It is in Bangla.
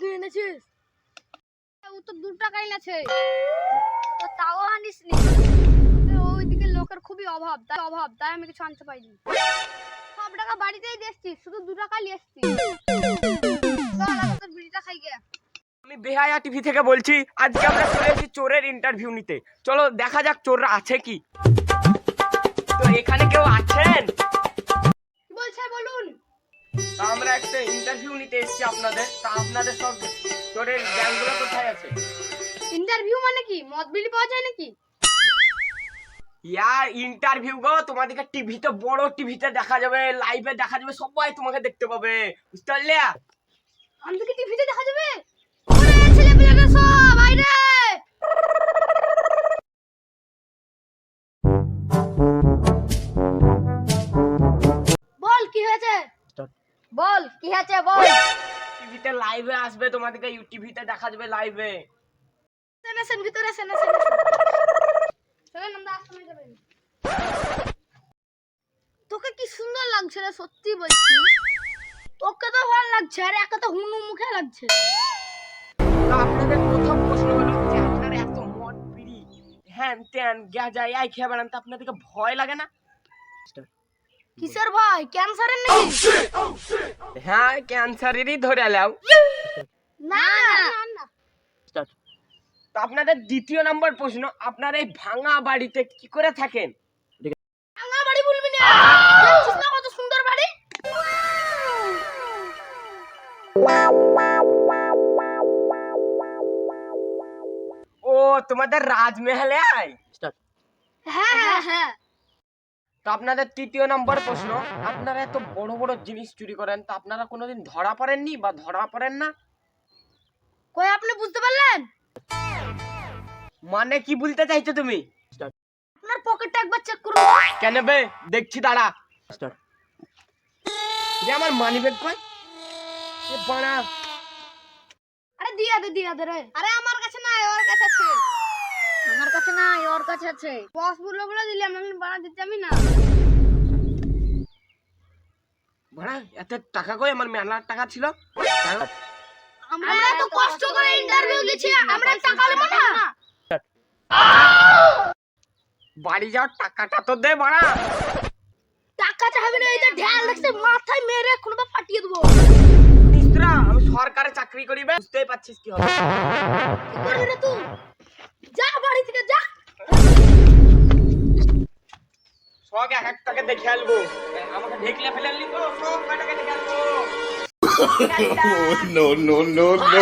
কি এনেছিস? ও তো দু টাকা এনেছে। তাও আনিস নি? ওইদিকে লোকের খুবই অভাব, তাই অভাব, তাই আমি কিছু আনতে পারিনি। সব টাকা বাড়িতেই দিয়েছি শুধু দু টাকা নিয়ে এসছি চল আগে তোর বিড়িটা খাই গে আমি বেহায়া টিভি থেকে বলছি, আজকে আমরা চলে এসেছি চোরের ইন্টারভিউ নিতে। চলো, দেখা যাক চোররা আছে কি। তো এখানে কেউ আছেন? আপনাদের তা আপনাদের সব চোরের গ্যাংগুলো কোথায় আছে? ইন্টারভিউ মানে কি? মদ বিলি পাওয়া যায় নাকি? ইয়ার ইন্টারভিউ গো তোমাদেরকে টিভিতে বড় টিভিতে দেখা যাবে লাইভে দেখা যাবে সবাই তোমাকে দেখতে পাবে। বুঝতে পারলে? আমাদেরকে টিভিতে দেখা যাবে? সব বল কি হয়েছে? বল কি হয়েছে? বল। টিভিতে লাইভে আসবে তোমাদেরকে টিভিতে দেখা যাবে লাইভে সেন ভিতরে সেন সেন চলেন আমরা আশ্রমে যাবেন। তোকে কি সুন্দর লাগছে রে সত্যি বলছি। তোকে তো ভালো লাগছে আর একে তো হুনু মুখে লাগছে। তা আপনাদের প্রথম প্রশ্ন হলো যে আপনারা এত মদ বিড়ি হ্যান ত্যান গ্যাজা এই খেয়ে বেড়ান তা আপনাদেরকে ভয় লাগে না? কিসের ভাই ক্যান্সারের নাকি? হ্যাঁ ক্যান্সারেরই ধরে এলাও না না না তো আপনাদের দ্বিতীয় নম্বর প্রশ্ন আপনারা এই ভাঙা বাড়িতে কি করে থাকেন? ভাঙা বাড়ি বলবি না। দেখছিস না কত সুন্দর বাড়ি? ও তোমাদের রাজমহলে আয়। হ্যাঁ হ্যাঁ হ্যাঁ। তো আপনাদের তৃতীয় নম্বর প্রশ্ন আপনারা এত বড় বড় জিনিস চুরি করেন তা আপনারা কোনোদিন ধরা পড়েননি বা ধরা পড়েন না? কই আপনি বুঝতে পারলেন? মানে কি বলতে চাইছো তুমি? আপনার পকেটটা একবার চেক করুন। কেন বে? দেখছি দাঁড়া। যে আমার মানি ব্যাগ কই? এ বাড়া। আরে দিয়া দে দিয়া দে রে। আরে আমার কাছে নাই ওর কাছে আছে। আমার কাছে নাই ওর কাছে আছে। বস বলে বলে দিলাম আমি বানা দিতে আমি না। বাড়া এত টাকা কই? আমার মেলার টাকা ছিল। আমরা তো কষ্ট করে ইন্টারভিউ দিছি আমরা টাকা নেব না। বাড়ি যাও টাকাটা তো দে বাড়া। টাকা চাইবে না এই যে ঢ্যাল দেখছে মাথায় মেরে কোনবা ফাটিয়ে দেবো। আমি সরকারে চাকরি করিবে বুঝতেই পারছিস কি হবে। কি করবি তুই? সব এক একটাকে দেখে আলবো আমাকে ঢেকলে ফেলে আনলি তো সব কটাকে দেখে আলবো no, no, no, no.